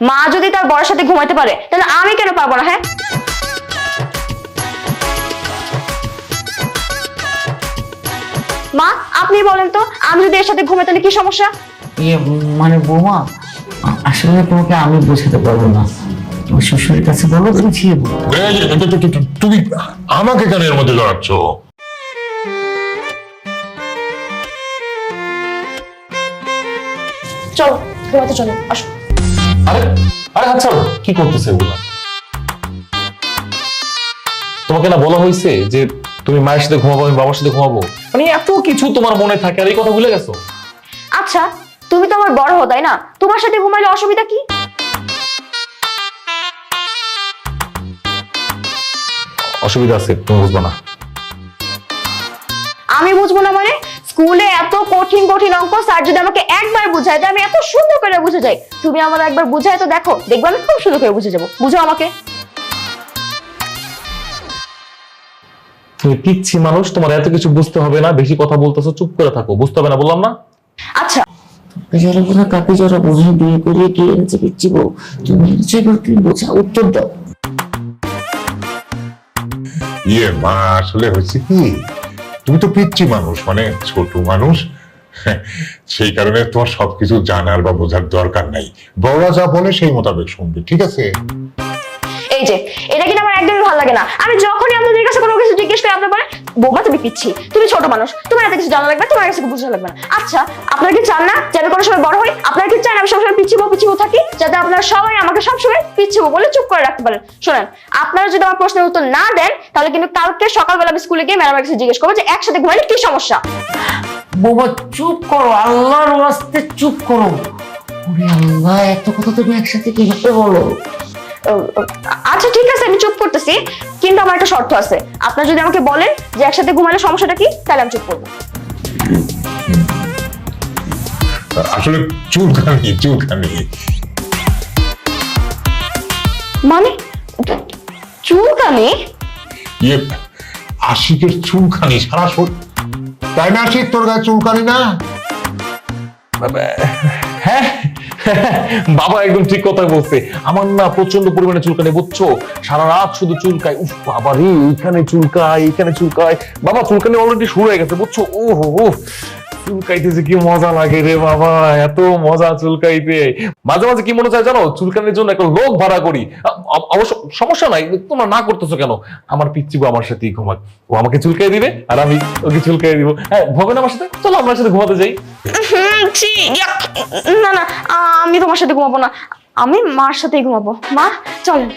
মা যদি তার বড়ের সাথে ঘুমাইতে পারে তাহলে আমি কেন পারব না হ্যাঁ? মা আপনি বলেন তো আমি যদি এর সাথে ঘুমাই তাহলে কি সমস্যা? ইয়ে মানে বৌমা আসলে তোমাকে আমি বোঝাতে পারব না। তোমার শ্বশুরের কাছে বলো। তুমি আমাকে কেন এর মধ্যে জড়াচ্ছ? চলো ঘুমাতে চলো আসো। আরে আরে আচ্ছা কি করতেছে এগুলা তোমাকে না বলা হয়েছে যে তুমি মায়ের সাথে ঘুমাবো আমি বাবার সাথে ঘুমাবো? মানে এত কিছু তোমার মনে থাকে আর এই কথা ভুলে গেছো? আচ্ছা তুমি তো আমার বড় হো তাই না? তোমার সাথে ঘুমাইলে অসুবিধা কি? অসুবিধা আছে তুমি বুঝব না। আমি বুঝব না মানে? স্কুলে এত কঠিন কঠিন অঙ্ক স্যার যদি আমাকে একবার বুঝায় আমি এত সুন্দর করে বুঝে যাই। তুমি আমার একবার বুঝায় তো দেখো দেখব আমি খুব সুন্দর করে বুঝে যাব। বুঝো আমাকে। তুমি পিচ্ছি মানুষ তোমার এত কিছু বুঝতে হবে না বেশি কথা বলতেছো চুপ করে থাকো বুঝতে হবে না বললাম না? আচ্ছা। যারা বোঝা কাকে যারা বোঝা বিয়ে করিয়ে কে এনেছে পিচ্ছি বউ। তুমি এনেছো এবার তুমি বোঝা উত্তর দাও। ইয়ে মা আসলে হচ্ছে কি? তুমি তো পিচ্ছি মানুষ মানে ছোট মানুষ। সেই কারণে তোমার সবকিছু জানার বা বোঝার দরকার নাই। বড়রা যা বলে সেই মোতাবেক শুনবে, ঠিক আছে? এই যে, এটা কিন্তু আমার একদমই ভালো লাগে না। আমি যখনই আপনাদের কাছে কোনো কিছু জিজ্ঞেস করি, আপনার বলে বৌমা, তুমি পিচ্ছি, তুমি ছোট মানুষ, তোমার এত কিছু জানা লাগবে তোমার কাছে বুঝতে লাগবে না। আচ্ছা আপনারা কি চান না যে কোনো সময় বড় হই? আপনারা কি চান আমি সবসময় পিচ্ছি বউ, পিচ্ছি থাকি? যাতে আপনারা সবাই আমাকে সবসময় পিচ্ছি বলে চুপ করে রাখতে পারেন। শোনেন, আপনারা যদি আমার প্রশ্নের উত্তর না দেন, তাহলে কিন্তু কালকে সকালবেলা আমি স্কুলে গিয়ে ম্যাডামের কাছে জিজ্ঞেস করব যে, একসাথে ঘুমাইলে কি সমস্যা? বৌমা, চুপ করো, আল্লাহর ওয়াস্তে চুপ করো। আল্লাহ, এত কথা তুমি একসাথে কীভাবে বলো? আচ্ছা ঠিক আছে আমি চুপ করতেছি। কিন্তু আমার একটা শর্ত আছে। আপনারা যদি আমাকে বলেন যে একসাথে ঘুমালে সমস্যাটা কি তাহলে আমি চুপ করব। আসলে চুলকানি চুলকানি মানে চুলকানি ইয়ে আশিকের চুলকানি সারা শরীর তাই না আশিক? তোর গায়ে চুলকানি না? হ্যাঁ? বাবা একদম ঠিক কথা বলছে। আমার না প্রচণ্ড পরিমাণে চুলকানি, বুঝছ? সারা রাত শুধু চুলকায়। উফ, বাবা রে, এইখানে চুলকায় এইখানে চুলকায়। বাবা, চুলকানি অলরেডি শুরু হয়ে গেছে, বুঝছ? ও হো চুলকাইতেছে, কি মজা লাগে রে বাবা, এত মজা চুলকাইতে। মাঝে মাঝে কি মনে চায় জানো, চুলকানির জন্য একটা লোক ভাড়া করি। অবশ্য সমস্যা নাই, তোমরা না করতেছো কেন? আমার পিচ্ছি আমার সাথেই ঘুমাক। ও আমাকে চুলকাই দিবে, আর আমি ওকে চুলকাই দিব। হ্যাঁ ভবে না আমার সাথে, চলো আমার সাথে ঘুমাতে যাই। না না আমি তোমার সাথে ঘুমাবো না। আমি মার সাথেই ঘুমাবো। মা চলেন